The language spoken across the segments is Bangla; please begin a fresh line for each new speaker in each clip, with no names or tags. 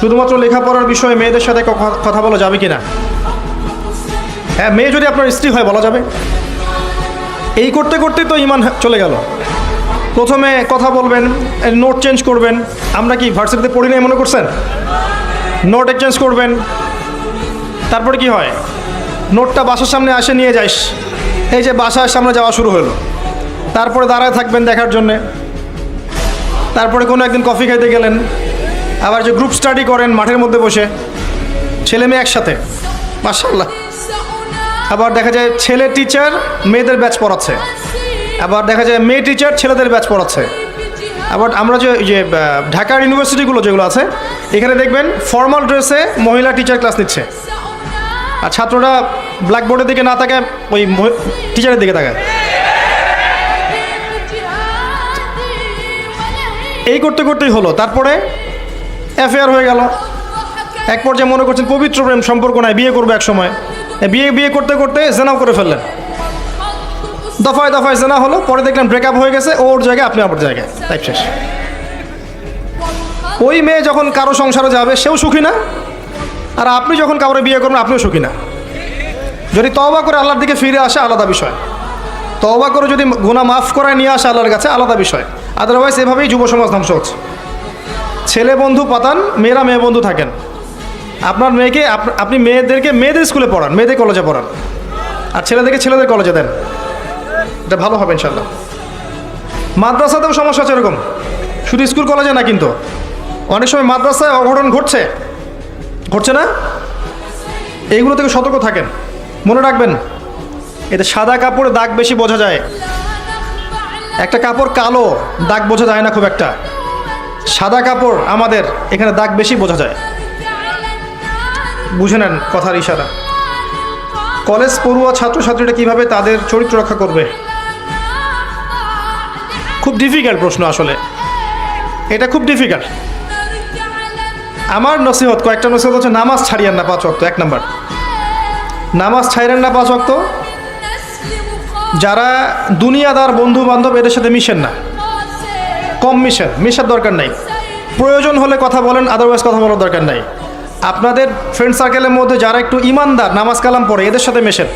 শুধুমাত্র লেখাপড়ার বিষয়ে মেয়েদের সাথে কথা বলা যাবে কি না হ্যাঁ মেয়ে যদি আপনার স্ত্রী হয়, বলা যাবে। এই করতে করতেই তো ইমান চলে গেল। প্রথমে কথা বলবেন নোট চেঞ্জ করবেন। আমরা কি ভার্সিটিতে পড়ি নাই, মনে করছেন? নোট এক্সচেঞ্জ করবেন। তারপরে কি হয়? নোটটা বাসার সামনে আসে, নিয়ে যাইস। এই যে বাসার সামনে যাওয়া শুরু হলো। তারপরে দাঁড়ায় থাকবেন দেখার জন্যে। তারপরে কোনো একদিন কফি খাইতে গেলেন। আবার যে গ্রুপ স্টাডি করেন, মাঠের মধ্যে বসে, ছেলে মেয়ে একসাথে মাসাল্লাহ আবার দেখা যায় ছেলে টিচার মেয়েদের ব্যাচ পড়াচ্ছে। আবার দেখা যায় মেয়ে টিচার ছেলেদের ব্যাচ পড়াচ্ছে। আবার আমরা যে যে ঢাকার ইউনিভার্সিটিগুলো যেগুলো আছে, এখানে দেখবেন ফর্মাল ড্রেসে মহিলা টিচার ক্লাস নিচ্ছে। আর ছাত্ররা ব্ল্যাকবোর্ডের দিকে না তাকায়, ওই টিচারের দিকে তাকায়। এই করতে করতেই হলো। তারপরে অ্যাফেয়ার হয়ে গেল। এক পর্যায়ে মনে করছেন পবিত্র প্রেম সম্পর্ক নাই, বিয়ে করব এক সময়। বিয়ে বিয়ে করতে করতে জেনাও করে ফেললেন। দফায় দফায় জেনা হলো, পরে দেখলেন ব্রেকআপ হয়ে গেছে ওর জায়গায়, আপনি আপনার জায়গায়। টাইপ শেষ। ওই মেয়ে যখন কারও সংসারে যাবে, সেও সুখী না। আর আপনি যখন কাউরে বিয়ে করবেন, আপনিও সুখী না। যদি তওবা করে আল্লাহর দিকে ফিরে আসে, আলাদা বিষয়। তওবা করে যদি গুনাহ মাফ করায় নিয়ে আসে আল্লাহর কাছে, আলাদা বিষয়। আদারওয়াইজ এভাবেই যুব সমাজ ধ্বংস হচ্ছে। ছেলে বন্ধু পাতান, মেয়েরা মেয়ে বন্ধু থাকেন। আপনার মেয়েকে আপনি মেয়েদেরকে মেয়েদের স্কুলে পড়ান, মেয়েদের কলেজে পড়ান। আর ছেলেদেরকে ছেলেদের কলেজে দেন। এটা ভালো হবে ইনশাল্লাহ মাদ্রাসাতেও সমস্যা আছে এরকম। শুধু স্কুল কলেজে না কিন্তু। অনেক সময় মাদ্রাসায় অঘটন ঘটছে। ঘটছে না? এইগুলো থেকে সতর্ক থাকেন। মনে রাখবেন, এতে সাদা কাপড়ে দাগ বেশি বোঝা যায়। একটা কাপড় কালো, দাগ বোঝা যায় না খুব একটা। সাদা কাপড় আমাদের এখানে দাগ বেশি বোঝা যায়। বুঝে নেন কথার ইশারা। কলেজ পড়ুয়া ছাত্রছাত্রীরা কীভাবে তাদের চরিত্র রক্ষা করবে? খুব ডিফিকাল্ট প্রশ্ন আসলে। এটা খুব ডিফিকাল্ট আমার নসিহত, কয়েকটা নসিহত হচ্ছে নামাজ ছাড়িয়েন না পাঁচ অক্ত এক নাম্বার। নামাজ ছাড়েন না পাঁচ অক্ত যারা দুনিয়াদার বন্ধু বান্ধব এদের সাথে মিশেন না। কম মিশেন মিশার দরকার নাই। প্রয়োজন হলে কথা বলেন আদারওয়াইজ কথা বলার দরকার নাই। আপনাদের ফ্রেন্ড সার্কেলের মধ্যে যারা একটু ইমানদার, নামাজ কালাম পড়ে, এদের সাথে মেশেন।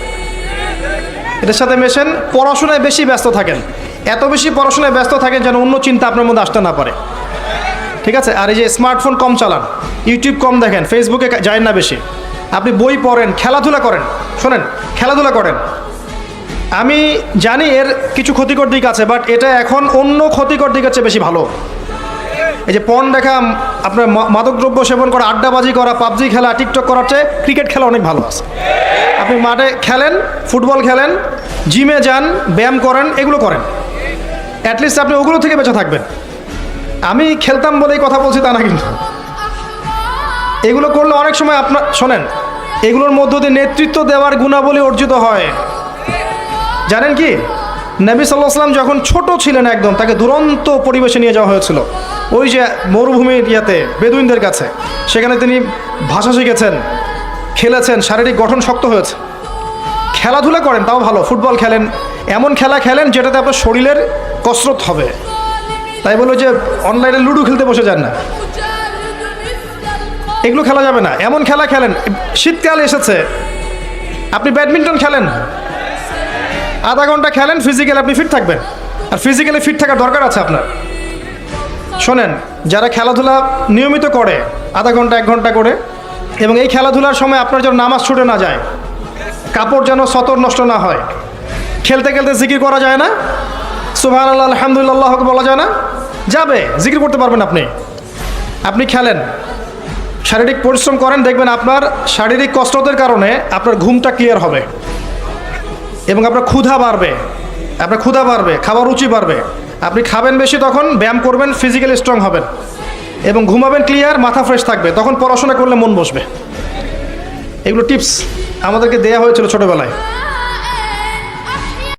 এদের সাথে মেশেন, পড়াশোনায় বেশি ব্যস্ত থাকেন। এত বেশি পড়াশোনায় ব্যস্ত থাকেন যেন অন্য চিন্তা আপনার মধ্যে আসতে না পারে। ঠিক আছে? আর এই যে স্মার্টফোন কম চালান ইউটিউব কম দেখেন ফেসবুকে যায় না বেশি। আপনি বই পড়েন, খেলাধুলা করেন, শোনেন, খেলাধুলা করেন। আমি জানি এর কিছু ক্ষতিকর দিক আছে বাট এটা এখন অন্য ক্ষতিকর দিক চেয়ে বেশি ভালো। এই যে পণ দেখা, আপনার মাদকদ্রব্য সেবন করা, আড্ডাবাজি করা, পাবজি খেলা, টিকটক করার চেয়ে ক্রিকেট খেলা অনেক ভালো আছে। আপনি মাঠে খেলেন, ফুটবল খেলেন, জিমে যান, ব্যায়াম করেন, এগুলো করেন। অ্যাটলিস্ট আপনি ওগুলো থেকে বেঁচে থাকবেন। আমি খেলতাম বলেই কথা বলছি তা না কিন্তু। এগুলো করলে অনেক সময় আপনার শোনেন, এগুলোর মধ্য দিয়ে নেতৃত্ব দেওয়ার গুণাবলী অর্জিত হয়। জানেন কি? নবী সাল্লাহ সাল্লাম যখন ছোট ছিলেন একদম, তাকে দুরন্ত পরিবেশে নিয়ে যাওয়া হয়েছিল। ওই যে মরুভূমির ইয়াতে, বেদুইনদের কাছে, সেখানে তিনি ভাষা শিখেছেন, খেলেছেন, শারীরিক গঠন শক্ত হয়েছে। খেলাধুলা করেন, তাও ভালো, ফুটবল খেলেন। এমন খেলা খেলেন যেটাতে আপনার শরীরের কসরত হবে। তাই বলো যে অনলাইনে লুডো খেলতে বসে যান না। এগুলো খেলা যাবে না। এমন খেলা খেলেন, শীতকাল এসেছে। আপনি ব্যাডমিন্টন খেলেন? আধা ঘণ্টা খেলেন ফিজিক্যালি আপনি ফিট থাকবেন। আর ফিজিক্যালি ফিট থাকার দরকার আছে আপনার। শোনেন, যারা খেলাধুলা নিয়মিত করে, আধা ঘণ্টা, এক ঘণ্টা করে, এবং এই খেলাধুলার সময় আপনার যেন নামাজ ছুটে না যায়, কাপড় যেন সতর নষ্ট না হয়, খেলতে খেলতে জিকির করা যায় না সুহান আল্লাহ আলহামদুলিল্লাহ বলা যায় না, যাবে, জিকির করতে পারবেন আপনি। আপনি খেলেন, শারীরিক পরিশ্রম করেন, দেখবেন আপনার শারীরিক কষ্টতের কারণে আপনার ঘুমটা ক্লিয়ার হবে। এবং আপনার ক্ষুধা বাড়বে। আপনার ক্ষুধা বাড়বে, খাবার রুচি বাড়বে। আপনি খাবেন বেশি তখন ব্যায়াম করবেন ফিজিক্যালি স্ট্রং হবেন। এবং ঘুমাবেন ক্লিয়ার মাথা ফ্রেশ থাকবে। তখন পড়াশোনা করলে মন বসবে। এগুলো টিপস আমাদেরকে দেয়া হয়েছিল ছোটোবেলায়।